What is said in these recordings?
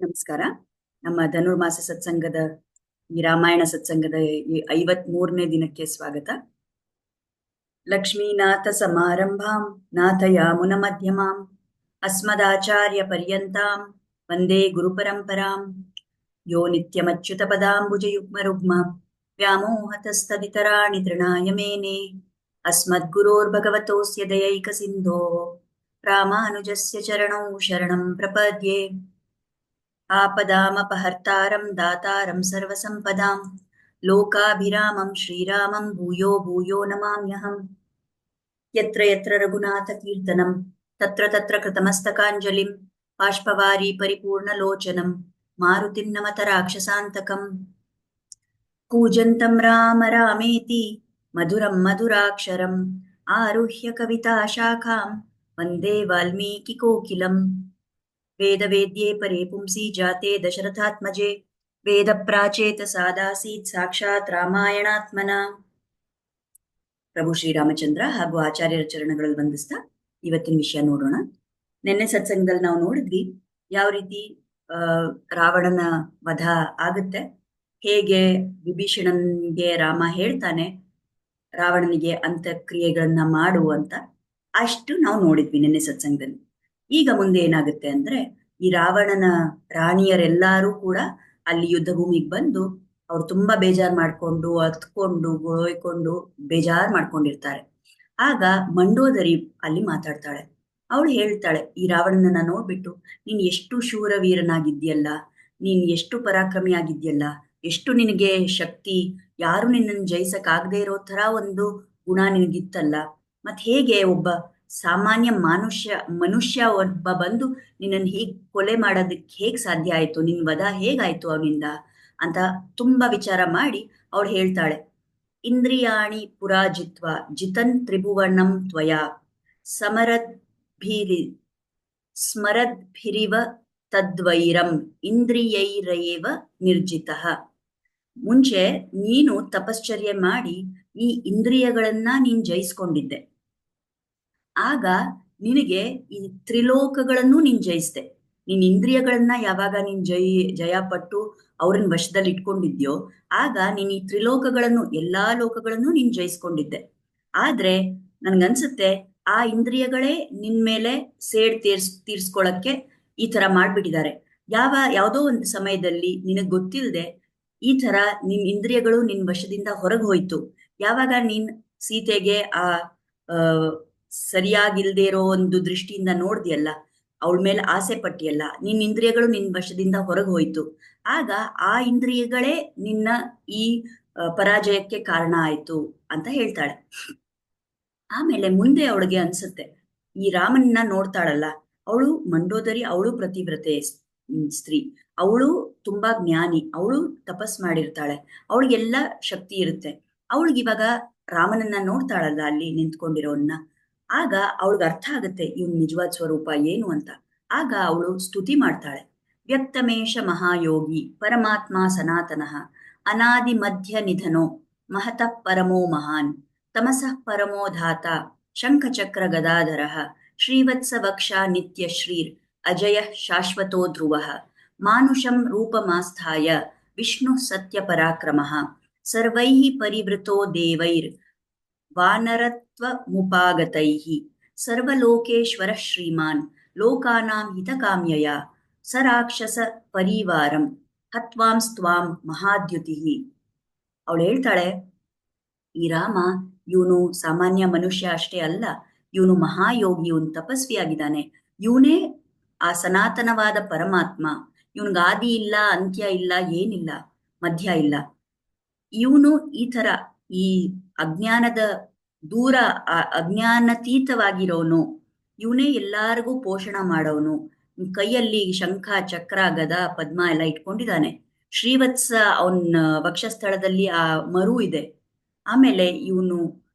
ನಮಸ್ಕಾರ ನಮ್ಮ ಧನುರ್ಮಾಸ ಸತ್ಸಂಗದ ಈ ರಾಮಾಯಣ ಸತ್ಸಂಗದ ಈ ಐವತ್ ಮೂರನೇ ದಿನಕ್ಕೆ ಸ್ವಾಗತ ಲಕ್ಷ್ಮೀನಾಥ ಸಮಾರಂಭಾಂ ನಾಥಯ ಮುನ ಮಧ್ಯಮಾಂ ಅಸ್ಮದಾಚಾರ್ಯ ಪರ್ಯಂತಾಂ ವಂದೇ ಗುರು ಪರಂಪರಾಂ ಯೋ ನಿತ್ಯಮಚ್ಯುತ ಪದಾಂಬುಜಯುಗ್ಮರುಗ್ಮ ವ್ಯಾಮೋಹತಸ್ತದಿತರಾಣಿ ತೃಣಾಯ ಮೇನೆ ಅಸ್ಮದ್ಗುರೋರ್ಭಗವತೋಸ್ಯ ದಯೈಕ ಸಿಂಧೋ ರಾಮಾನುಜಸ್ಯ ಚರಣೌ ಶರಣಂ ಪ್ರಪದ್ಯೆ आपदामपहर्तारं दातारं सर्वसम्पदां लोकाभिरामं श्रीरामं भूयो भूयो नमाम्यहम् यत्र यत्र रघुनाथकीर्तनं तत्र तत्र कृतमस्तकाञ्जलिं बाष्पवारी परिपूर्णलोचनं मारुतिं नमत राक्षसान्तकम् कूजन्तं राम रामेति मधुरं मधुराक्षरम् आरुह्य कविताशाखां वन्दे वाल्मीकिकोकिलम् ವೇದವೇದ್ಯೇ ಪರೇ ಪುಂಸಿ ಜಾತೆ ದಶರಥಾತ್ಮಜೆ ವೇದ ಪ್ರಾಚೇತ ಸಾದಾಸೀತ್ ಸಾಕ್ಷಾತ್ ರಾಮಾಯಣಾತ್ಮನ ಪ್ರಭು ಶ್ರೀರಾಮಚಂದ್ರ ಹಾಗೂ ಆಚಾರ್ಯರ ಚರಣಗಳಲ್ಲಿ ಬಂಧಿಸ್ತಾ ಇವತ್ತಿನ ವಿಷಯ ನೋಡೋಣ. ನಿನ್ನೆ ಸತ್ಸಂಗದಲ್ಲಿ ನಾವು ನೋಡಿದ್ವಿ ಯಾವ ರೀತಿ ರಾವಣನ ವಧ ಆಗುತ್ತೆ, ಹೇಗೆ ವಿಭೀಷಣನ್ಗೆ ರಾಮ ಹೇಳ್ತಾನೆ, ರಾವಣನಿಗೆ ಅಂತ ಕ್ರಿಯೆಗಳನ್ನ ಮಾಡು ಅಂತ ಅಷ್ಟು ನಾವು ನೋಡಿದ್ವಿ ನಿನ್ನೆ ಸತ್ಸಂಗದಲ್ಲಿ. ಈಗ ಮುಂದೆ ಏನಾಗುತ್ತೆ ಅಂದ್ರೆ ಈ ರಾವಣನ ರಾಣಿಯರೆಲ್ಲರೂ ಕೂಡ ಅಲ್ಲಿ ಯುದ್ಧ ಭೂಮಿಗೆ ಬಂದು ಅವ್ರು ತುಂಬಾ ಬೇಜಾರ್ ಮಾಡ್ಕೊಂಡು, ಅತ್ಕೊಂಡು ಗೋಯ್ಕೊಂಡು ಬೇಜಾರ್ ಮಾಡ್ಕೊಂಡಿರ್ತಾರೆ. ಆಗ ಮಂಡೋದರಿ ಅಲ್ಲಿ ಮಾತಾಡ್ತಾಳೆ. ಅವಳು ಹೇಳ್ತಾಳೆ, ಈ ರಾವಣನನ್ನ ನೋಡ್ಬಿಟ್ಟು ನೀನ್ ಎಷ್ಟು ಶೂರವೀರನಾಗಿದ್ಯಲ್ಲ ನೀನ್ ಎಷ್ಟು ಪರಾಕ್ರಮಿ ಆಗಿದ್ಯಲ್ಲ ಎಷ್ಟು ನಿನಗೆ ಶಕ್ತಿ, ಯಾರು ನಿನ್ನನ್ನು ಜಯಿಸಕ್ ಆಗದೆ ಇರೋ ತರ ಒಂದು ಗುಣ ನಿನಗಿತ್ತಲ್ಲ, ಮತ್ ಹೇಗೆ ಒಬ್ಬ ಸಾಮಾನ್ಯ ಮನುಷ್ಯ ಮನುಷ್ಯ ಒಬ್ಬ ಬಂದು ನಿನ್ನನ್ನು ಹೀಗೆ ಕೊಲೆ ಮಾಡೋದಕ್ಕೆ ಹೇಗೆ ಸಾಧ್ಯ ಆಯ್ತು? ನಿನ್ನ ವಧ ಹೇಗಾಯ್ತು ಅವನಿಂದ? ಅಂತ ತುಂಬಾ ವಿಚಾರ ಮಾಡಿ ಅವಳು ಹೇಳ್ತಾಳೆ. ಇಂದ್ರಿಯಾಣಿ ಪುರಾಜಿತ್ವ, ಜಿತನ್ ತ್ರಿಭುವನಂ ಭೀರಿ ಸಮರದ್ಭಿರಿ ಸ್ಮರದ್ಭಿರಿವ ತದ್ವೈರಂ, ಇಂದ್ರಿಯೈರಯೇವ ನಿರ್ಜಿತ. ಮುಂಚೆ ನೀನು ತಪಶ್ಚರ್ಯ ಮಾಡಿ ಈ ಇಂದ್ರಿಯಗಳನ್ನ ನೀನ್ ಜಯಿಸ್ಕೊಂಡಿದ್ದೆ. ಆಗ ನಿನಗೆ ಈ ತ್ರಿಲೋಕಗಳನ್ನು ನೀನ್ ಜಯಿಸ್ದೆ. ನಿನ್ ಇಂದ್ರಿಯಗಳನ್ನ ಯಾವಾಗ ನೀನ್ ಜಯ ಜಯ ಪಟ್ಟು ಅವ್ರನ್ನ ವಶದಲ್ಲಿ ಇಟ್ಕೊಂಡಿದ್ಯೋ, ಆಗ ನೀನ್ ಈ ತ್ರಿಲೋಕಗಳನ್ನು, ಎಲ್ಲಾ ಲೋಕಗಳನ್ನು ನೀನ್ ಜಯಿಸ್ಕೊಂಡಿದ್ದೆ. ಆದ್ರೆ ನನ್ಗನ್ಸುತ್ತೆ, ಆ ಇಂದ್ರಿಯಗಳೇ ನಿನ್ ಮೇಲೆ ಸೇಡ್ ತೀರ್ಸ್, ತೀರ್ಸ್ಕೊಳಕ್ಕೆ ಈ ತರ ಮಾಡ್ಬಿಟ್ಟಿದ್ದಾರೆ. ಯಾವ, ಯಾವುದೋ ಒಂದು ಸಮಯದಲ್ಲಿ ನಿನಗ್ ಗೊತ್ತಿಲ್ಲದೆ ಈ ತರ ನಿನ್ ಇಂದ್ರಿಯಗಳು ನಿನ್ ವಶದಿಂದ ಹೊರಗೆ ಹೋಯ್ತು. ಯಾವಾಗ ನೀನ್ ಸೀತೆಗೆ ಆ ಸರಿಯಾಗಿಲ್ದೇ ಇರೋ ಒಂದು ದೃಷ್ಟಿಯಿಂದ ನೋಡ್ದಿಯಲ್ಲ, ಅವಳ ಮೇಲೆ ಆಸೆ ಪಟ್ಟಿಯಲ್ಲ, ನಿನ್ನ ಇಂದ್ರಿಯಗಳು ನಿನ್ ವಶದಿಂದ ಹೊರಗೆ ಹೋಯ್ತು. ಆಗ ಆ ಇಂದ್ರಿಯಗಳೇ ನಿನ್ನ ಈ ಪರಾಜಯಕ್ಕೆ ಕಾರಣ ಆಯ್ತು ಅಂತ ಹೇಳ್ತಾಳೆ. ಆಮೇಲೆ ಮುಂದೆ ಅವಳಿಗೆ ಅನ್ಸುತ್ತೆ, ಈ ರಾಮನ್ನ ನೋಡ್ತಾಳಲ್ಲ, ಅವಳು ಮಂಡೋದರಿ, ಅವಳು ಪ್ರತಿವ್ರತೆ ಸ್ತ್ರೀ. ಅವಳು ತುಂಬಾ ಜ್ಞಾನಿ, ಅವಳು ತಪಸ್ ಮಾಡಿರ್ತಾಳೆ, ಅವಳಿಗೆಲ್ಲ ಶಕ್ತಿ ಇರುತ್ತೆ. ಅವಳಿಗಿವಾಗ ರಾಮನನ್ನ ನೋಡ್ತಾಳಲ್ಲ ಅಲ್ಲಿ ನಿಂತ್ಕೊಂಡಿರೋನ್ನ. ಆಗ ಅವಳಿಗೆ ಅರ್ಥ ಆಗುತ್ತೆ ಇವನ್ ನಿಜವಾದ ಸ್ವರೂಪ ಏನು ಅಂತ. ಆಗ ಅವಳು ಸ್ತುತಿ ಮಾಡ್ತಾಳೆ. ವ್ಯಕ್ತಮೇಶ ಮಹಾಯೋಗಿ ಪರಮಾತ್ಮ ಸನಾತನಃ ಅನಾದಿ ಮಧ್ಯ ನಿಧನೋ ಮಹತ ಪರಮೋ ಮಹಾನ್ ತಮಸಃ ಪರಮೋ ಧಾತ ಶಂಖಚಕ್ರ ಗದಾಧರ ಶ್ರೀವತ್ಸ ವಕ್ಷ ನಿತ್ಯ ಶ್ರೀರ್ ಅಜಯ ಶಾಶ್ವತೋ ಧ್ರುವ ಮಾನುಷಂ ರೂಪಮಾಸ್ಥಾಯ ವಿಷ್ಣು ಸತ್ಯ ಪರಾಕ್ರಮ ಸರ್ವೈ ಪರಿವೃತೋ ದೇವೈರ್ ವಾನರತ್ವ ಮುಪಾಗತೈಹಿ ಸರ್ವಲೋಕೇಶ್ವರ ಶ್ರೀಮಾನ್ ಲೋಕಾನಾಂ ಹಿತಕಾಮ್ಯಯ ಸರಾಕ್ಷಸ ಪರಿವಾರಂ ಹತ್ವಾಂಸ್ತ್ವಾಂ ಮಹಾದ್ಯುತಿ ಅವಳು ಹೇಳ್ತಾಳೆ, ಈ ರಾಮ, ಇವನು ಸಾಮಾನ್ಯ ಮನುಷ್ಯ ಅಷ್ಟೇ ಅಲ್ಲ, ಇವನು ಮಹಾಯೋಗಿ ಇವನು ತಪಸ್ವಿಯಾಗಿದ್ದಾನೆ. ಇವನೇ ಆ ಸನಾತನವಾದ ಪರಮಾತ್ಮ. ಇವನ್ಗೆ ಆದಿ ಇಲ್ಲ, ಅಂತ್ಯ ಇಲ್ಲ, ಏನಿಲ್ಲ, ಮಧ್ಯ ಇಲ್ಲ. ಇವನು ಈ ತರ ಈ ಅಜ್ಞಾನದ ದೂರ ಅಜ್ಞಾನತೀತವಾಗಿರೋನು. ಇವನೇ ಎಲ್ಲಾರಿಗೂ ಪೋಷಣ ಮಾಡೋನು. ಕೈಯಲ್ಲಿ ಶಂಖ, ಚಕ್ರ, ಗದ, ಪದ್ಮ ಎಲ್ಲ ಇಟ್ಕೊಂಡಿದ್ದಾನೆ. ಶ್ರೀವತ್ಸ ಅವನ ವಕ್ಷಸ್ಥಳದಲ್ಲಿ ಆ ಮರು ಇದೆ. ಆಮೇಲೆ ಇವನು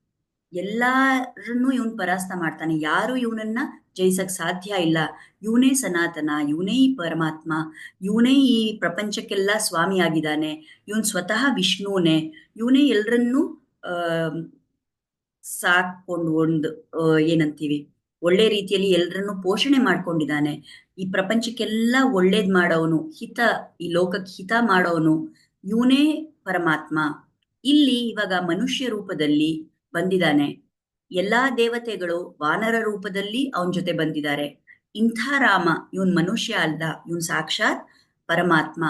ಎಲ್ಲಾರನ್ನು ಇವನ್ ಪರಾಸ್ತ ಮಾಡ್ತಾನೆ. ಯಾರು ಇವನನ್ನ ಜಯಿಸಕ್ ಸಾಧ್ಯ ಇಲ್ಲ. ಇವನೇ ಸನಾತನ, ಇವನೇ ಈ ಪರಮಾತ್ಮ, ಇವನೇ ಈ ಪ್ರಪಂಚಕ್ಕೆಲ್ಲ ಸ್ವಾಮಿ ಆಗಿದ್ದಾನೆ ಇವನ್ ಸ್ವತಃ ವಿಷ್ಣುನೇ. ಇವನೇ ಎಲ್ರನ್ನೂ ಸಾಕೊಂಡು ಒಂದು ಏನಂತೀವಿ, ಒಳ್ಳೆ ರೀತಿಯಲ್ಲಿ ಎಲ್ಲರನ್ನು ಪೋಷಣೆ ಮಾಡ್ಕೊಂಡಿದ್ದಾನೆ. ಈ ಪ್ರಪಂಚಕ್ಕೆಲ್ಲ ಒಳ್ಳೇದ್ ಮಾಡೋನು ಹಿತ, ಈ ಲೋಕಕ್ಕೆ ಹಿತ ಮಾಡೋವನು ಇವನೇ ಪರಮಾತ್ಮ. ಇಲ್ಲಿ ಇವಾಗ ಮನುಷ್ಯ ರೂಪದಲ್ಲಿ ಬಂದಿದ್ದಾನೆ. ಎಲ್ಲಾ ದೇವತೆಗಳು ವಾನರ ರೂಪದಲ್ಲಿ ಅವನ ಜೊತೆ ಬಂದಿದ್ದಾರೆ. ಇಂಥ ರಾಮ, ಇವನ್ ಮನುಷ್ಯ ಅಲ್ಲ, ಇವನ್ ಸಾಕ್ಷಾತ್ ಪರಮಾತ್ಮ.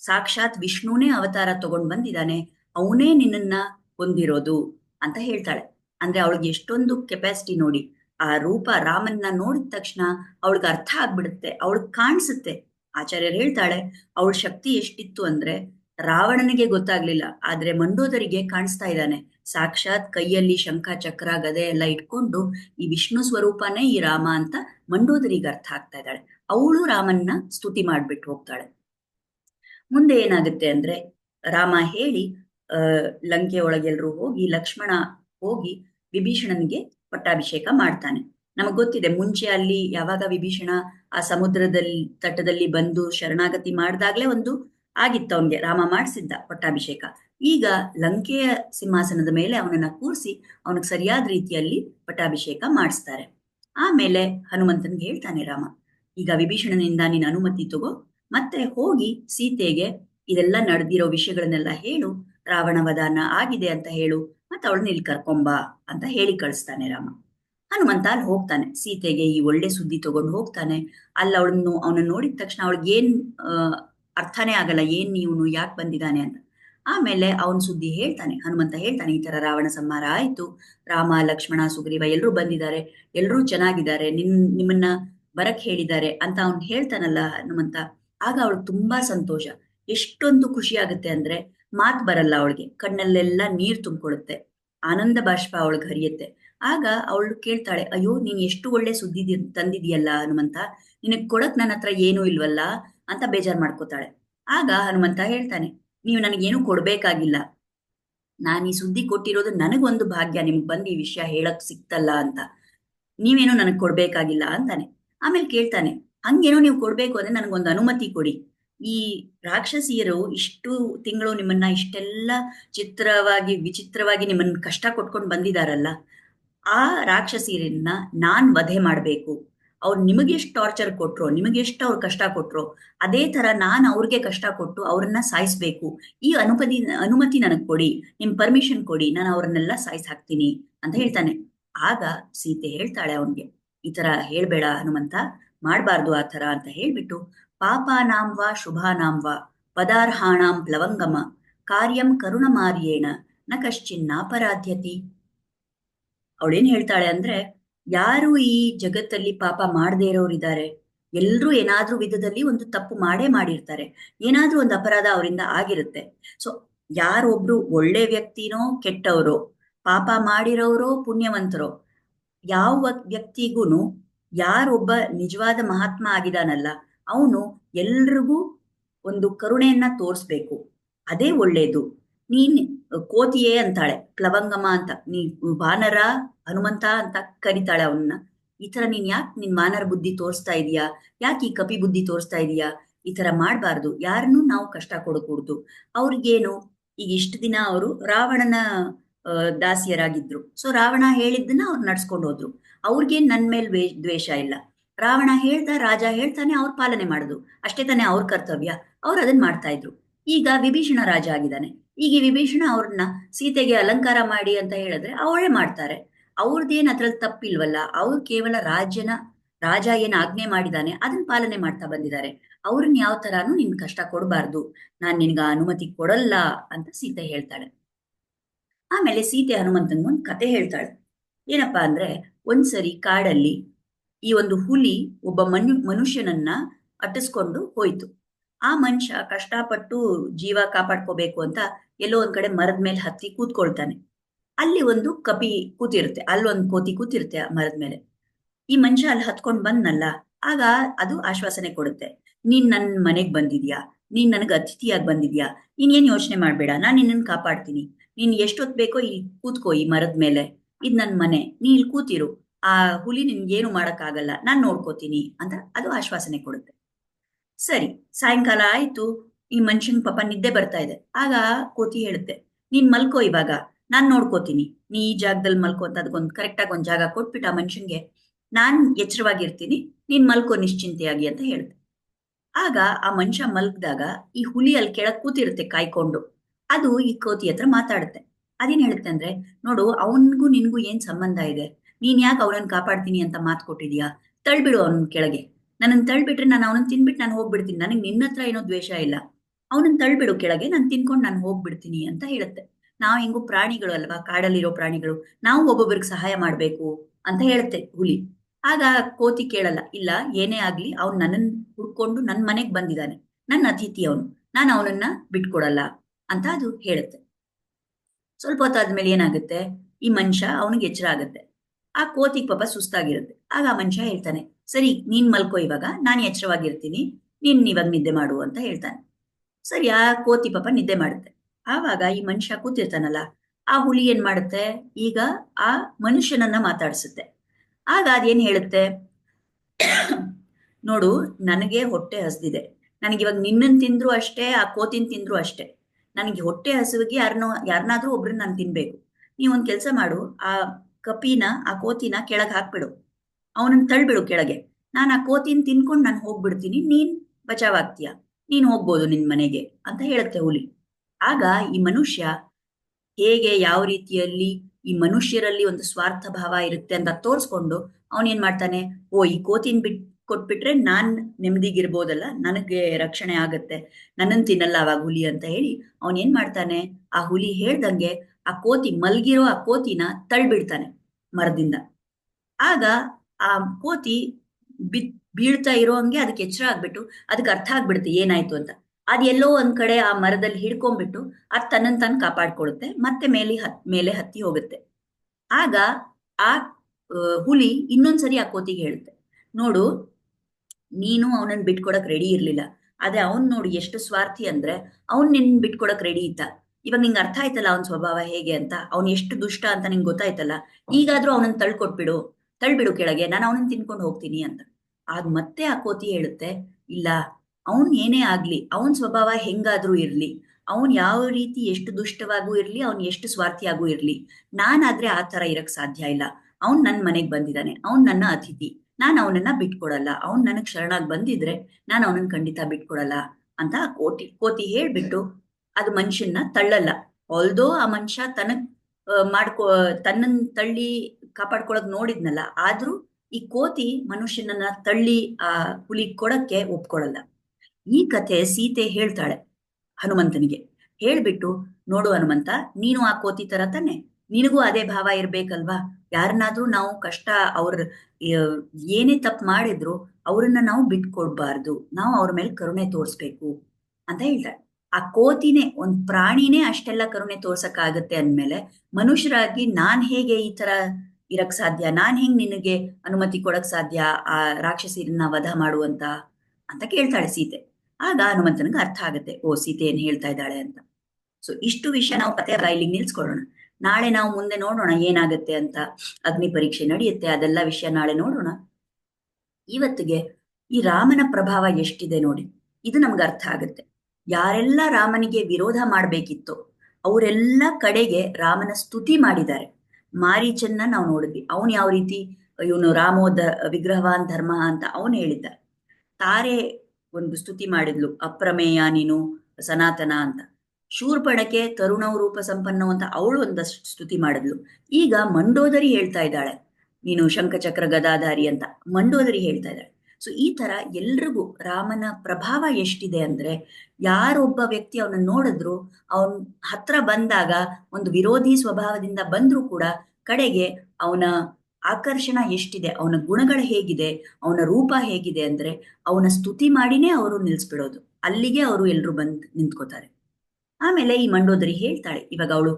ಸಾಕ್ಷಾತ್ ವಿಷ್ಣುನೇ ಅವತಾರ ತಗೊಂಡ್ ಬಂದಿದ್ದಾನೆ. ಅವನೇ ನಿನ್ನನ್ನ ಹೊಂದಿರೋದು ಅಂತ ಹೇಳ್ತಾಳೆ. ಅಂದ್ರೆ ಅವಳಿಗೆ ಎಷ್ಟೊಂದು ಕೆಪಾಸಿಟಿ ನೋಡಿ, ಆ ರೂಪ ರಾಮನ್ನ ನೋಡಿದ ತಕ್ಷಣ ಅವಳಿಗೆ ಅರ್ಥ ಆಗ್ಬಿಡುತ್ತೆ, ಅವಳಿಗೆ ಕಾಣಿಸುತ್ತೆ. ಆಚಾರ್ಯರು ಹೇಳ್ತಾಳೆ, ಅವಳ ಶಕ್ತಿ ಎಷ್ಟಿತ್ತು ಅಂದ್ರೆ ರಾವಣನಿಗೆ ಗೊತ್ತಾಗ್ಲಿಲ್ಲ, ಆದ್ರೆ ಮಂಡೋದರಿಗೆ ಕಾಣಿಸ್ತಾ ಇದ್ದಾನೆ. ಸಾಕ್ಷಾತ್ ಕೈಯಲ್ಲಿ ಶಂಖ, ಚಕ್ರ, ಗದೆ ಎಲ್ಲ ಇಟ್ಕೊಂಡು ಈ ವಿಷ್ಣು ಸ್ವರೂಪನೇ ಈ ರಾಮ ಅಂತ ಮಂಡೋದರಿಗೆ ಅರ್ಥ ಆಗ್ತಾ ಇದ್ದಾಳೆ. ಅವಳು ರಾಮನ್ನ ಸ್ತುತಿ ಮಾಡ್ಬಿಟ್ಟು ಹೋಗ್ತಾಳೆ. ಮುಂದೆ ಏನಾಗುತ್ತೆ ಅಂದ್ರೆ ರಾಮ ಹೇಳಿ ಅಹ್ ಲಂಕೆ ಒಳಗೆಲ್ರೂ ಹೋಗಿ, ಲಕ್ಷ್ಮಣ ಹೋಗಿ ವಿಭೀಷಣನಿಗೆ ಪಟ್ಟಾಭಿಷೇಕ ಮಾಡ್ತಾನೆ. ನಮಗ್ ಗೊತ್ತಿದೆ, ಮುಂಚೆ ಅಲ್ಲಿ ಯಾವಾಗ ವಿಭೀಷಣ ಆ ಸಮುದ್ರದಲ್ಲಿ, ತಟದಲ್ಲಿ ಬಂದು ಶರಣಾಗತಿ ಮಾಡಿದಾಗ್ಲೇ ಒಂದು ಆಗಿತ್ತು ಅವನ್ಗೆ, ರಾಮ ಮಾಡಿಸಿದ್ದ ಪಟ್ಟಾಭಿಷೇಕ. ಈಗ ಲಂಕೆಯ ಸಿಂಹಾಸನದ ಮೇಲೆ ಅವನನ್ನ ಕೂರಿಸಿ ಅವನಿಗೆ ಸರಿಯಾದ ರೀತಿಯಲ್ಲಿ ಪಟ್ಟಾಭಿಷೇಕ ಮಾಡಿಸ್ತಾರೆ. ಆಮೇಲೆ ಹನುಮಂತನ್ಗೆ ಹೇಳ್ತಾನೆ ರಾಮ, ಈಗ ವಿಭೀಷಣನಿಂದ ನೀನು ಅನುಮತಿ ತಗೋ, ಮತ್ತೆ ಹೋಗಿ ಸೀತೆಗೆ ಇದೆಲ್ಲ ನಡೆದಿರೋ ವಿಷಯಗಳನ್ನೆಲ್ಲ ಹೇಳು ರಾವಣ ವಧಾನ ಆಗಿದೆ ಅಂತ ಹೇಳು, ಮತ್ತೆ ಅವಳನ್ನ ಇಲ್ಲಿ ಕರ್ಕೊಂಬಾ ಅಂತ ಹೇಳಿ ಕಳಿಸ್ತಾನೆ ರಾಮ. ಹನುಮಂತ ಅಲ್ಲಿ ಹೋಗ್ತಾನೆ, ಸೀತೆಗೆ ಈ ಒಳ್ಳೆ ಸುದ್ದಿ ತಗೊಂಡು ಹೋಗ್ತಾನೆ. ಅಲ್ಲಿ ಅವಳನ್ನು ಅವನ ನೋಡಿದ ತಕ್ಷಣ ಅವಳಿಗೆ ಏನ್ ಅರ್ಥನೇ ಆಗಲ್ಲ, ಏನ್ ಇವನು, ಯಾಕೆ ಬಂದಿದ್ದಾನೆ ಅಂತ. ಆಮೇಲೆ ಅವನ ಸುದ್ದಿ ಹೇಳ್ತಾನೆ, ಹನುಮಂತ ಹೇಳ್ತಾನೆ, ಈ ತರ ರಾವಣ ಸಂಹಾರ ಆಯ್ತು. ರಾಮ, ಲಕ್ಷ್ಮಣ, ಸುಗ್ರೀವ ಎಲ್ಲರೂ ಬಂದಿದ್ದಾರೆ ಎಲ್ಲರೂ ಚೆನ್ನಾಗಿದ್ದಾರೆ, ನಿನ್, ನಿಮ್ಮನ್ನ ಬರಕ್ ಹೇಳಿದ್ದಾರೆ ಅಂತ ಅವನ್ ಹೇಳ್ತಾನಲ್ಲ ಹನುಮಂತ. ಆಗ ಅವಳು ತುಂಬಾ ಸಂತೋಷ. ಎಷ್ಟೊಂದು ಖುಷಿ ಆಗುತ್ತೆ ಅಂದ್ರೆ ಮಾತ್ ಬರಲ್ಲ ಅವಳಿಗೆ. ಕಣ್ಣಲ್ಲೆಲ್ಲ ನೀರ್ ತುಂಬಿಕೊಳ್ಳುತ್ತೆ ಆನಂದ ಬಾಷ್ಪ ಅವಳಿಗೆ ಹರಿಯುತ್ತೆ. ಆಗ ಅವಳು ಕೇಳ್ತಾಳೆ, ಅಯ್ಯೋ, ನೀನ್ ಎಷ್ಟು ಒಳ್ಳೆ ಸುದ್ದಿ ತಂದಿದೀಯಲ್ಲ ಹನುಮಂತ? ನಿನಗ್ ಕೊಡಕ್ ನನ್ನ ಹತ್ರ ಏನೂ ಇಲ್ವಲ್ಲ? ಅಂತ ಬೇಜಾರ್ ಮಾಡ್ಕೋತಾಳೆ. ಆಗ ಹನುಮಂತ ಹೇಳ್ತಾನೆ, ನೀವು ನನಗೇನು ಕೊಡ್ಬೇಕಾಗಿಲ್ಲ. ನಾನು ಈ ಸುದ್ದಿ ಕೊಟ್ಟಿರೋದು ನನಗೊಂದು ಭಾಗ್ಯ. ನಿಮ್ಗೆ ಬಂದು ಈ ವಿಷಯ ಹೇಳಕ್ ಸಿಕ್ತಲ್ಲ ಅಂತ. ನೀವೇನು ನನಗ್ ಕೊಡ್ಬೇಕಾಗಿಲ್ಲ ಅಂತಾನೆ. ಆಮೇಲೆ ಕೇಳ್ತಾನೆ, ಹಂಗೇನೋ ನೀವು ಕೊಡ್ಬೇಕು ಅಂದ್ರೆ ನನಗೊಂದು ಅನುಮತಿ ಕೊಡಿ. ಈ ರಾಕ್ಷಸಿಯರು ಇಷ್ಟು ತಿಂಗಳು ನಿಮ್ಮನ್ನ ಇಷ್ಟೆಲ್ಲ ಚಿತ್ರವಾಗಿ, ವಿಚಿತ್ರವಾಗಿ ನಿಮ್ಮನ್ನ ಕಷ್ಟ ಕೊಟ್ಕೊಂಡು ಬಂದಿದಾರಲ್ಲ, ಆ ರಾಕ್ಷಸಿಯರನ್ನ ನಾನ್ ವಧೆ ಮಾಡ್ಬೇಕು. ಅವ್ರು ನಿಮಗೆ ಎಷ್ಟು ಟಾರ್ಚರ್ ಕೊಟ್ರೋ, ನಿಮಗೆ ಎಷ್ಟು ಅವ್ರು ಕಷ್ಟ ಕೊಟ್ರೋ, ಅದೇ ತರ ನಾನ್ ಅವ್ರಿಗೆ ಕಷ್ಟ ಕೊಟ್ಟು ಅವ್ರನ್ನ ಸಾಯಿಸ್ಬೇಕು. ಈ ಅನುಮತಿ ಅನುಮತಿ ನನಗ್ ಕೊಡಿ, ನಿಮ್ ಪರ್ಮಿಷನ್ ಕೊಡಿ, ನಾನು ಅವ್ರನ್ನೆಲ್ಲ ಸಾಯಿಸ್ ಹಾಕ್ತೀನಿ ಅಂತ ಹೇಳ್ತಾನೆ. ಆಗ ಸೀತೆ ಹೇಳ್ತಾಳೆ ಅವನ್ಗೆ, ಈ ತರ ಹೇಳ್ಬೇಡ ಹನುಮಂತ, ಮಾಡಬಾರ್ದು ಆ ತರ ಅಂತ ಹೇಳ್ಬಿಟ್ಟು ಪಾಪಾನಾಂ ವಾ ಶುಭಾನಾಂ ವಾ ಪದಾರ್ಹಾಣಾಂ ಪ್ಲವಂಗಮ ಕಾರ್ಯಂ ಕರುಣಮಾರ್ಯೇಣ ನ ಕಶ್ಚಿನ್ನಾಪರಾಧ್ಯತಿ ಅವಳೇನ್ ಹೇಳ್ತಾಳೆ ಅಂದ್ರೆ, ಯಾರು ಈ ಜಗತ್ತಲ್ಲಿ ಪಾಪ ಮಾಡದೇ ಇರೋರಿದ್ದಾರೆ, ಎಲ್ರೂ ಏನಾದ್ರೂ ವಿಧದಲ್ಲಿ ಒಂದು ತಪ್ಪು ಮಾಡೇ ಮಾಡಿರ್ತಾರೆ, ಏನಾದ್ರೂ ಒಂದು ಅಪರಾಧ ಅವರಿಂದ ಆಗಿರುತ್ತೆ. ಸೊ ಯಾರೊಬ್ರು ಒಳ್ಳೆ ವ್ಯಕ್ತಿನೋ ಕೆಟ್ಟವರೋ, ಪಾಪ ಮಾಡಿರೋರೋ ಪುಣ್ಯವಂತರೋ, ಯಾವ ವ್ಯಕ್ತಿಗೂನು ಯಾರೊಬ್ಬ ನಿಜವಾದ ಮಹಾತ್ಮ ಆಗಿದಾನಲ್ಲ ಅವನು ಎಲ್ರಿಗೂ ಒಂದು ಕರುಣೆಯನ್ನ ತೋರಿಸ್ಬೇಕು. ಅದೇ ಒಳ್ಳೇದು. ನೀನ್ ಕೋತಿಯೇ ಅಂತಾಳೆ, ಪ್ಲವಂಗಮ ಅಂತ. ನೀ ವಾನರ, ಹನುಮಂತ ಅಂತ ಕರಿತಾಳೆ ಅವನ್ನ ಈ ತರ ನೀನ್ ಯಾಕೆ ನಿನ್ ಮಾನರ ಬುದ್ಧಿ ತೋರಿಸ್ತಾ ಇದೀಯಾ? ಯಾಕೆ ಈ ಕಪಿ ಬುದ್ಧಿ ತೋರಿಸ್ತಾ ಇದೀಯಾ? ಈ ತರ ಮಾಡ್ಬಾರ್ದು. ಯಾರನ್ನೂ ನಾವು ಕಷ್ಟ ಕೊಡಕೂಡ್ದು. ಅವ್ರಿಗೇನು, ಈಗ ಇಷ್ಟು ದಿನ ಅವರು ರಾವಣನ ದಾಸಿಯರಾಗಿದ್ರು. ಸೊ ರಾವಣ ಹೇಳಿದ್ದನ್ನ ಅವ್ರು ನಡ್ಸ್ಕೊಂಡು ಹೋದ್ರು. ಅವ್ರಿಗೇನ್ ನನ್ ಮೇಲೆ ದ್ವೇಷ ಇಲ್ಲ. ರಾವಣ ಹೇಳ್ತಾ ರಾಜ ಹೇಳ್ತಾನೆ, ಅವ್ರ ಪಾಲನೆ ಮಾಡುದು. ಅಷ್ಟೇ ತಾನೇ ಅವ್ರ ಕರ್ತವ್ಯ. ಅವ್ರು ಅದನ್ನ ಮಾಡ್ತಾ ಇದ್ರು. ಈಗ ವಿಭೀಷಣ ರಾಜ ಆಗಿದ್ದಾನೆ. ಈಗ ವಿಭೀಷಣ ಅವ್ರನ್ನ ಸೀತೆಗೆ ಅಲಂಕಾರ ಮಾಡಿ ಅಂತ ಹೇಳಿದ್ರೆ ಅವಳೇ ಮಾಡ್ತಾರೆ. ಅವ್ರದ್ದೇನ್ ಅದ್ರಲ್ಲಿ ತಪ್ಪಿಲ್ವಲ್ಲ, ಅವ್ರು ಕೇವಲ ರಾಜ್ಯನ, ರಾಜ ಏನ್ ಆಜ್ಞೆ ಮಾಡಿದಾನೆ ಅದನ್ನ ಪಾಲನೆ ಮಾಡ್ತಾ ಬಂದಿದ್ದಾರೆ. ಅವ್ರನ್ನ ಯಾವ ತರಾನು ನಿನ್ ಕಷ್ಟ ಕೊಡಬಾರ್ದು. ನಾನ್ ನಿನ್ಗ ಅನುಮತಿ ಕೊಡಲ್ಲ ಅಂತ ಸೀತೆ ಹೇಳ್ತಾಳೆ. ಆಮೇಲೆ ಸೀತೆ ಹನುಮಂತನ್ ಒಂದ್ ಕತೆ ಹೇಳ್ತಾಳೆ. ಏನಪ್ಪಾ ಅಂದ್ರೆ ಒಂದ್ಸರಿ ಕಾಡಲ್ಲಿ ಈ ಒಂದು ಹುಲಿ ಒಬ್ಬ ಮನು, ಮನುಷ್ಯನನ್ನ ಅಟ್ಟಿಸ್ಕೊಂಡು ಹೋಯ್ತು. ಆ ಮನುಷ್ಯ ಕಷ್ಟಪಟ್ಟು ಜೀವ ಕಾಪಾಡ್ಕೋಬೇಕು ಅಂತ ಎಲ್ಲೋ ಒಂದ್ ಕಡೆ ಮರದ ಮೇಲೆ ಹತ್ತಿ ಕೂತ್ಕೊಳ್ತಾನೆ. ಅಲ್ಲಿ ಒಂದು ಕಪಿ ಕೂತಿರುತ್ತೆ, ಅಲ್ಲೊಂದು ಕೋತಿ ಕೂತಿರುತ್ತೆ ಆ ಮರದ ಮೇಲೆ. ಈ ಮನುಷ್ಯ ಅಲ್ಲಿ ಹತ್ಕೊಂಡ್ ಬಂದ್ನಲ್ಲ, ಆಗ ಅದು ಆಶ್ವಾಸನೆ ಕೊಡುತ್ತೆ. ನೀನ್ ನನ್ ಮನೆಗ್ ಬಂದಿದ್ಯಾ? ನೀನ್ ನನಗೆ ಅತಿಥಿಯಾಗಿ ಬಂದಿದ್ಯಾ? ನೀನ್ ಏನ್ ಯೋಚನೆ ಮಾಡ್ಬೇಡ? ನಾನ್ ನಿನ್ನನ್ ಕಾಪಾಡ್ತೀನಿ. ನೀನ್ ಎಷ್ಟೊತ್ ಬೇಕೋ ಇಲ್ಲಿ ಕೂತ್ಕೋ ಈ ಮರದ ಮೇಲೆ. ಇದ್ ನನ್ ಮನೆ. ನೀ ಇಲ್ಲಿ ಕೂತಿರು. ಆ ಹುಲಿ ನಿನ್ಗೇನು ಮಾಡಕ್ಕಾಗಲ್ಲ, ನಾನ್ ನೋಡ್ಕೋತೀನಿ ಅಂತ ಅದು ಆಶ್ವಾಸನೆ ಕೊಡುತ್ತೆ. ಸರಿ, ಸಾಯಂಕಾಲ ಆಯ್ತು, ಈ ಮನುಷ್ಯನ್ ಪಾಪ ನಿದ್ದೆ ಬರ್ತಾ ಇದೆ. ಆಗ ಕೋತಿ ಹೇಳುತ್ತೆ, ನೀನ್ ಮಲ್ಕೋ ಇವಾಗ, ನಾನ್ ನೋಡ್ಕೋತೀನಿ. ನೀ ಈ ಜಾಗದಲ್ಲಿ ಮಲ್ಕೋ ಅಂತ ಅದಕ್ಕೊಂದು ಕರೆಕ್ಟ್ ಆಗಿ ಒಂದ್ ಜಾಗ ಕೊಟ್ಬಿಟ್ಟು ಆ ಮನುಷ್ಯನ್ಗೆ ನಾನ್ ಎಚ್ಚರವಾಗಿರ್ತೀನಿ, ನೀನ್ ಮಲ್ಕೋ ನಿಶ್ಚಿಂತೆಯಾಗಿ ಅಂತ ಹೇಳುತ್ತೆ. ಆಗ ಆ ಮನುಷ್ಯ ಮಲ್ಕ್ದಾಗ ಈ ಹುಲಿ ಅಲ್ಲಿ ಕೆಳಗ್ ಕೂತಿರುತ್ತೆ ಕಾಯ್ಕೊಂಡು, ಅದು ಈ ಕೋತಿ ಹತ್ರ ಮಾತಾಡುತ್ತೆ. ಅದೇನ್ ಹೇಳುತ್ತೆ ಅಂದ್ರೆ, ನೋಡು, ಅವನ್ಗೂ ನಿನ್ಗೂ ಏನ್ ಸಂಬಂಧ ಇದೆ? ನೀನ್ ಯಾಕೆ ಅವನನ್ನ ಕಾಪಾಡ್ತೀನಿ ಅಂತ ಮಾತು ಕೊಟ್ಟಿದ್ಯಾ? ತಳ್ಬಿಡು ಅವನ ಕೆಳಗೆ. ನನ್ನನ್ನು ತಳ್ಬಿಟ್ರೆ ನಾನು ಅವನನ್ನ ತಿನ್ಬಿಟ್ಟು ನಾನು ಹೋಗ್ಬಿಡ್ತೀನಿ. ನನಗೆ ನಿನ್ನ ಹತ್ರ ಏನೋ ದ್ವೇಷ ಇಲ್ಲ. ಅವನನ್ನ ತಳ್ಬಿಡು ಕೆಳಗೆ, ನಾನು ತಿನ್ಕೊಂಡು ನಾನು ಹೋಗ್ಬಿಡ್ತೀನಿ ಅಂತ ಹೇಳುತ್ತೆ. ನಾವು ಹೆಂಗೋ ಪ್ರಾಣಿಗಳು ಅಲ್ವಾ? ಕಾಡಲ್ಲಿರೋ ಪ್ರಾಣಿಗಳು. ನಾವು ಒಬ್ಬೊಬ್ಬರಿಗೆ ಸಹಾಯ ಮಾಡಬೇಕು ಅಂತ ಹೇಳುತ್ತೆ ಹುಲಿ. ಆಗ ಕೋತಿ ಕೇಳಲ್ಲ. ಇಲ್ಲ, ಏನೇ ಆಗ್ಲಿ ಅವನು ನನ್ನನ್ ಹುಡ್ಕೊಂಡು ನನ್ನ ಮನೆಗೆ ಬಂದಿದ್ದಾನೆ ನನ್ನ ಅತಿಥಿ ಅವನು. ನಾನು ಅವನನ್ನ ಬಿಟ್ಕೊಡಲ್ಲ ಅಂತ ಅದು ಹೇಳುತ್ತೆ. ಸ್ವಲ್ಪ ಹೊತ್ತಾದ್ಮೇಲೆ ಏನಾಗುತ್ತೆ? ಈ ಮನುಷ್ಯ ಅವನಿಗೆ ಎಚ್ಚರ ಆಗುತ್ತೆ. ಆ ಕೋತಿಗೆ ಪಾಪ ಸುಸ್ತಾಗಿರುತ್ತೆ. ಆಗ ಆ ಮನುಷ್ಯ ಹೇಳ್ತಾನೆ, ಸರಿ, ನೀನ್ ಮಲ್ಕೋ ಇವಾಗ, ನಾನು ಎಚ್ಚರವಾಗಿರ್ತೀನಿ. ನೀನ್ ಇವಾಗ ನಿದ್ದೆ ಮಾಡು ಅಂತ ಹೇಳ್ತಾನೆ. ಸರಿ, ಆ ಕೋತಿ ಪಾಪ ನಿದ್ದೆ ಮಾಡುತ್ತೆ. ಆವಾಗ ಈ ಮನುಷ್ಯ ಕೂತಿರ್ತಾನಲ್ಲ, ಆ ಹುಲಿ ಏನ್ ಮಾಡುತ್ತೆ? ಈಗ ಆ ಮನುಷ್ಯನನ್ನ ಮಾತಾಡಿಸುತ್ತೆ. ಆಗ ಅದೇನ್ ಹೇಳುತ್ತೆ? ನೋಡು, ನನಗೆ ಹೊಟ್ಟೆ ಹಸ್ದಿದೆ. ನನಗೆ ಇವಾಗ ನಿನ್ನನ್ ತಿಂದ್ರು ಅಷ್ಟೇ, ಆ ಕೋತಿನ ತಿಂದ್ರು ಅಷ್ಟೇ. ನನಗೆ ಹೊಟ್ಟೆ ಹಸುವಿಗೆ ಯಾರನ್ನೋ ಯಾರನ್ನಾದ್ರೂ ಒಬ್ರನ್ನ ನಾನು ತಿನ್ಬೇಕು. ನೀವೊಂದ್ ಕೆಲ್ಸ ಮಾಡು, ಆ ಕಪಿನ, ಆ ಕೋತಿನ ಕೆಳಗೆ ಹಾಕ್ಬಿಡು. ಅವನನ್ನ ತಳ್ಬಿಡು ಕೆಳಗೆ. ನಾನು ಆ ಕೋತಿನ ತಿನ್ಕೊಂಡು ನಾನು ಹೋಗ್ಬಿಡ್ತೀನಿ. ನೀನ್ ಬಚಾವಾಗ್ತೀಯ. ನೀನ್ ಹೋಗ್ಬೋದು ನಿನ್ ಮನೆಗೆ ಅಂತ ಹೇಳುತ್ತೆ ಹುಲಿ. ಆಗ ಈ ಮನುಷ್ಯ ಹೇಗೆ ಯಾವ ರೀತಿಯಲ್ಲಿ ಈ ಮನುಷ್ಯರಲ್ಲಿ ಒಂದು ಸ್ವಾರ್ಥ ಭಾವ ಇರುತ್ತೆ ಅಂತ ತೋರಿಸ್ಕೊಂಡು ಅವನೇನ್ ಮಾಡ್ತಾನೆ? ಓ, ಈ ಕೋತಿನ ಬಿಟ್ ಕೊಟ್ಬಿಟ್ರೆ ನಾನ್ ನೆಮ್ಮದಿಗಿರ್ಬೋದಲ್ಲ? ನನಗೆ ರಕ್ಷಣೆ ಆಗತ್ತೆ. ನನ್ನನ್ ತಿನ್ನಲ್ಲ ಅವಾಗ ಹುಲಿ ಅಂತ ಹೇಳಿ ಅವನೇನ್ ಮಾಡ್ತಾನೆ? ಆ ಹುಲಿ ಹೇಳ್ದಂಗೆ ಆ ಕೋತಿ ಮಲ್ಗಿರೋ ಆ ಕೋತಿನ ತಳ್ಬಿಡ್ತಾನೆ ಮರದಿಂದ. ಆಗ ಆ ಕೋತಿ ಬಿತ್ ಬೀಳ್ತಾ ಇರೋ ಹಂಗೆ ಅದಕ್ಕೆ ಎಚ್ಚರ ಆಗ್ಬಿಟ್ಟು ಅದಕ್ಕೆ ಅರ್ಥ ಆಗ್ಬಿಡುತ್ತೆ ಏನಾಯ್ತು ಅಂತ. ಅದ್ ಎಲ್ಲೋ ಒಂದ್ ಕಡೆ ಆ ಮರದಲ್ಲಿ ಹಿಡ್ಕೊಂಡ್ಬಿಟ್ಟು ಅದ್ ತನ್ನನ್ ತಾನು ಕಾಪಾಡ್ಕೊಳ್ಳುತ್ತೆ, ಮತ್ತೆ ಮೇಲೆ ಹತ್, ಮೇಲೆ ಹತ್ತಿ ಹೋಗುತ್ತೆ. ಆಗ ಆ ಹುಲಿ ಇನ್ನೊಂದ್ಸರಿ ಆ ಕೋತಿಗೆ ಹೇಳುತ್ತೆ, ನೋಡು, ನೀನು ಅವನನ್ನ ಬಿಟ್ಕೊಡಕ್ ರೆಡಿ ಇರ್ಲಿಲ್ಲ. ಆದ್ರೆ ಅವನ್ ನೋಡು ಎಷ್ಟು ಸ್ವಾರ್ಥಿ ಅಂದ್ರೆ ಅವ್ನ್ ನಿನ್ ಬಿಟ್ಕೊಡಕ್ ರೆಡಿ ಇದ್ದ. ಇವಾಗ ನಿಂಗೆ ಅರ್ಥ ಆಯ್ತಲ್ಲ ಅವನ ಸ್ವಭಾವ ಹೇಗೆ ಅಂತ? ಅವ್ನ್ ಎಷ್ಟು ದುಷ್ಟ ಅಂತ ನಿಂಗೆ ಗೊತ್ತಾಯ್ತಲ್ಲ? ಈಗಾದ್ರೂ ಅವನನ್ನ ತಳ್ಕೊಟ್ಬಿಡು. ತಳ್ಬಿಡು ಕೆಳಗೆ. ನಾನು ಅವನನ್ನ ತಿನ್ಕೊಂಡು ಹೋಗ್ತೀನಿ ಅಂತ. ಆಗ ಮತ್ತೆ ಆ ಕೋತಿ ಹೇಳುತ್ತೆ ಇಲ್ಲ ಅವನ್ ಏನೇ ಆಗ್ಲಿ ಅವನ್ ಸ್ವಭಾವ ಹೆಂಗಾದ್ರೂ ಇರ್ಲಿ. ಅವನ್ ಯಾವ ರೀತಿ ಎಷ್ಟು ದುಷ್ಟವಾಗೂ ಇರ್ಲಿ ಅವ್ನ್ ಎಷ್ಟು ಸ್ವಾರ್ಥಿಯಾಗೂ ಇರ್ಲಿ. ನಾನಾದ್ರೆ ಆ ತರ ಇರಕ್ ಸಾಧ್ಯ ಇಲ್ಲ. ಅವ್ನ್ ನನ್ ಮನೆಗ್ ಬಂದಿದ್ದಾನೆ ಅವ್ನ್ ನನ್ನ ಅತಿಥಿ. ನಾನು ಅವನನ್ನ ಬಿಟ್ಕೊಡಲ್ಲ. ಅವ್ನ್ ನನಗ್ ಶರಣಾಗ್ ಬಂದಿದ್ರೆ ನಾನು ಅವನನ್ನ ಖಂಡಿತ ಬಿಟ್ಕೊಡಲ್ಲ ಅಂತ ಕೋಟಿ ಕೋತಿ ಹೇಳ್ಬಿಟ್ಟು ಅದು ಮನುಷ್ಯನ್ನ ತಳ್ಳಲ್ಲ. ಆಲ್ದೋ ಆ ಮನುಷ್ಯ ತನಗ್ ಮಾಡ್ಕೊ, ತನ್ನನ್ ತಳ್ಳಿ ಕಾಪಾಡ್ಕೊಳಕ್ ನೋಡಿದ್ನಲ್ಲ, ಆದ್ರೂ ಈ ಕೋತಿ ಮನುಷ್ಯನನ್ನ ತಳ್ಳಿ ಆ ಹುಲಿ ಕೊಡಕ್ಕೆ ಒಪ್ಕೊಳಲ್ಲ. ಈ ಕಥೆ ಸೀತೆ ಹೇಳ್ತಾಳೆ ಹನುಮಂತನಿಗೆ. ಹೇಳ್ಬಿಟ್ಟು, ನೋಡು ಹನುಮಂತ, ನೀನು ಆ ಕೋತಿ ತರ ತಾನೆ. ನಿನಗೂ ಅದೇ ಭಾವ ಇರ್ಬೇಕಲ್ವಾ? ಯಾರನ್ನಾದ್ರೂ ನಾವು ಕಷ್ಟ ಅವ್ರ ಏನೇ ತಪ್ಪು ಮಾಡಿದ್ರು ಅವ್ರನ್ನ ನಾವು ಬಿಟ್ಕೊಡ್ಬಾರ್ದು. ನಾವು ಅವ್ರ ಮೇಲೆ ಕರುಣೆ ತೋರಿಸ್ಬೇಕು. ಅಂತ ಹೇಳ್ತಾಳೆ. ಆ ಕೋತಿನೇ, ಒಂದ್ ಪ್ರಾಣಿನೇ ಅಷ್ಟೆಲ್ಲ ಕರುಣೆ ತೋರ್ಸಕ್ ಆಗತ್ತೆ ಅಂದ್ಮೇಲೆ ಮನುಷ್ಯರಾಗಿ ನಾನ್ ಹೇಗೆ ಈ ತರ ಇರಕ್ ಸಾಧ್ಯ? ನಾನ್ ಹೆಂಗ್ ನಿನಗೆ ಅನುಮತಿ ಕೊಡಕ್ ಸಾಧ್ಯ, ಆ ರಾಕ್ಷಸಿರನ್ನ ವಧ ಮಾಡುವಂತ? ಅಂತ ಕೇಳ್ತಾಳೆ ಸೀತೆ. ಆಗ ಹನುಮಂತನಿಗೆ ಅರ್ಥ ಆಗುತ್ತೆ, ಓ ಸೀತೆ ಏನ್ ಹೇಳ್ತಾ ಇದ್ದಾಳೆ ಅಂತ. ಸೊ ಇಷ್ಟು ವಿಷಯ ನಾವು ಕಥೆಯ ಬಾಯಿಲಿಗೆ ನಿಲ್ಸ್ಕೊಳ್ಳೋಣ. ನಾಳೆ ನಾವು ಮುಂದೆ ನೋಡೋಣ ಏನಾಗುತ್ತೆ ಅಂತ ಅಗ್ನಿ ಪರೀಕ್ಷೆ ನಡೆಯುತ್ತೆ, ಅದೆಲ್ಲ ವಿಷಯ ನಾಳೆ ನೋಡೋಣ. ಇವತ್ತಿಗೆ ಈ ರಾಮನ ಪ್ರಭಾವ ಎಷ್ಟಿದೆ ನೋಡಿ, ಇದು ನಮ್ಗೆ ಅರ್ಥ ಆಗುತ್ತೆ. ಯಾರೆಲ್ಲ ರಾಮನಿಗೆ ವಿರೋಧ ಮಾಡಬೇಕಿತ್ತು ಅವರೆಲ್ಲ ಕಡೆಗೆ ರಾಮನ ಸ್ತುತಿ ಮಾಡಿದ್ದಾರೆ. ಮಾರೀಚನ್ನ ನಾವು ನೋಡಿದ್ವಿ. ಅವನು ಯಾವ ರೀತಿ, ಇವನು ರಾಮೋದ ವಿಗ್ರಹವಾನ್ ಧರ್ಮ ಅಂತ ಅವನು ಹೇಳಿದ್ದ. ತಾರೆ ಒಂದು ಸ್ತುತಿ ಮಾಡಿದ್ಲು, ಅಪ್ರಮೇಯ ನೀನು ಸನಾತನ ಅಂತ. ಶೂರ್ಪಣಕ್ಕೆ ತರುಣ ರೂಪ ಸಂಪನ್ನ ಅಂತ ಅವಳು ಒಂದಷ್ಟು ಸ್ತುತಿ ಮಾಡಿದ್ಲು. ಈಗ ಮಂಡೋದರಿ ಹೇಳ್ತಾ ಇದ್ದಾಳೆ. ನೀನು ಶಂಖಚಕ್ರ ಗದಾಧಾರಿ ಅಂತ ಮಂಡೋದರಿ ಹೇಳ್ತಾ ಇದ್ದಾಳೆ. ಸೊ ಈ ತರ ಎಲ್ರಿಗೂ ರಾಮನ ಪ್ರಭಾವ ಎಷ್ಟಿದೆ ಅಂದ್ರೆ, ಯಾರೊಬ್ಬ ವ್ಯಕ್ತಿ ಅವನ ನೋಡಿದ್ರು, ಅವನ್ ಹತ್ರ ಬಂದಾಗ ಒಂದು ವಿರೋಧಿ ಸ್ವಭಾವದಿಂದ ಬಂದ್ರೂ ಕೂಡ ಕಡೆಗೆ ಅವನ ಆಕರ್ಷಣ ಎಷ್ಟಿದೆ, ಅವನ ಗುಣಗಳು ಹೇಗಿದೆ, ಅವನ ರೂಪ ಹೇಗಿದೆ ಅಂದ್ರೆ, ಅವನ ಸ್ತುತಿ ಮಾಡಿನೇ ಅವರು ನಿಲ್ಸ್ಬಿಡೋದು. ಅಲ್ಲಿಗೆ ಅವರು ಎಲ್ರು ಬಂದ್ ನಿಂತ್ಕೋತಾರೆ. ಆಮೇಲೆ ಈ ಮಂಡೋದರಿ ಹೇಳ್ತಾಳೆ, ಇವಾಗ ಅವಳು